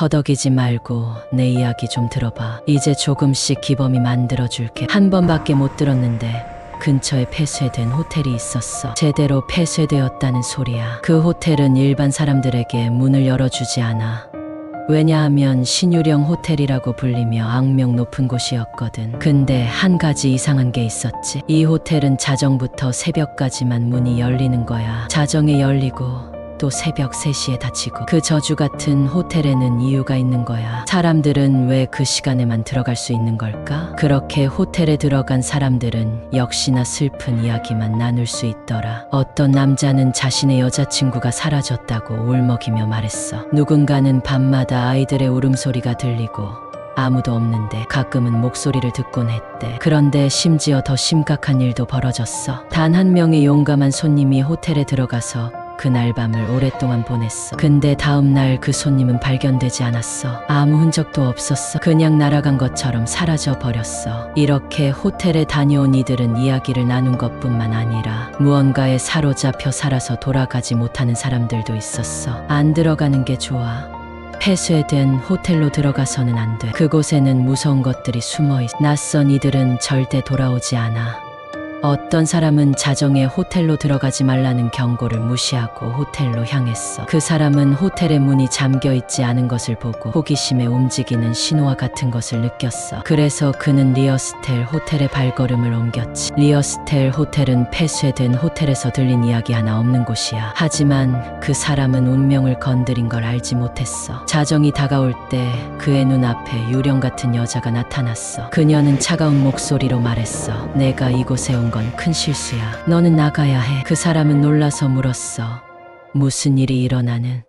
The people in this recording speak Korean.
허덕이지 말고 내 이야기 좀 들어봐. 이제 조금씩 기범이 만들어줄게. 한 번밖에 못 들었는데 근처에 폐쇄된 호텔이 있었어. 제대로 폐쇄되었다는 소리야. 그 호텔은 일반 사람들에게 문을 열어주지 않아. 왜냐하면 신유령 호텔이라고 불리며 악명 높은 곳이었거든. 근데 한 가지 이상한 게 있었지. 이 호텔은 자정부터 새벽까지만 문이 열리는 거야. 자정에 열리고 또 새벽 3시에 닫히고 그 저주 같은 호텔에는 이유가 있는 거야. 사람들은 왜 그 시간에만 들어갈 수 있는 걸까? 그렇게 호텔에 들어간 사람들은 역시나 슬픈 이야기만 나눌 수 있더라. 어떤 남자는 자신의 여자친구가 사라졌다고 울먹이며 말했어. 누군가는 밤마다 아이들의 울음소리가 들리고 아무도 없는데 가끔은 목소리를 듣곤 했대. 그런데 심지어 더 심각한 일도 벌어졌어. 단 한 명의 용감한 손님이 호텔에 들어가서 그날 밤을 오랫동안 보냈어. 근데 다음날 그 손님은 발견되지 않았어. 아무 흔적도 없었어. 그냥 날아간 것처럼 사라져 버렸어. 이렇게 호텔에 다녀온 이들은 이야기를 나눈 것뿐만 아니라 무언가에 사로잡혀 살아서 돌아가지 못하는 사람들도 있었어. 안 들어가는 게 좋아. 폐쇄된 호텔로 들어가서는 안 돼. 그곳에는 무서운 것들이 숨어 있어. 낯선 이들은 절대 돌아오지 않아. 어떤 사람은 자정에 호텔로 들어가지 말라는 경고를 무시하고 호텔로 향했어. 그 사람은 호텔의 문이 잠겨 있지 않은 것을 보고 호기심에 움직이는 신호와 같은 것을 느꼈어. 그래서 그는 리어스텔 호텔에 발걸음을 옮겼지. 리어스텔 호텔은 폐쇄된 호텔에서 들린 이야기 하나 없는 곳이야. 하지만 그 사람은 운명을 건드린 걸 알지 못했어. 자정이 다가올 때 그의 눈앞에 유령 같은 여자가 나타났어. 그녀는 차가운 목소리로 말했어. 내가 이곳에 온건 큰 실수야. 너는 나가야 해. 그 사람은 놀라서 물었어. 무슨 일이 일어나는?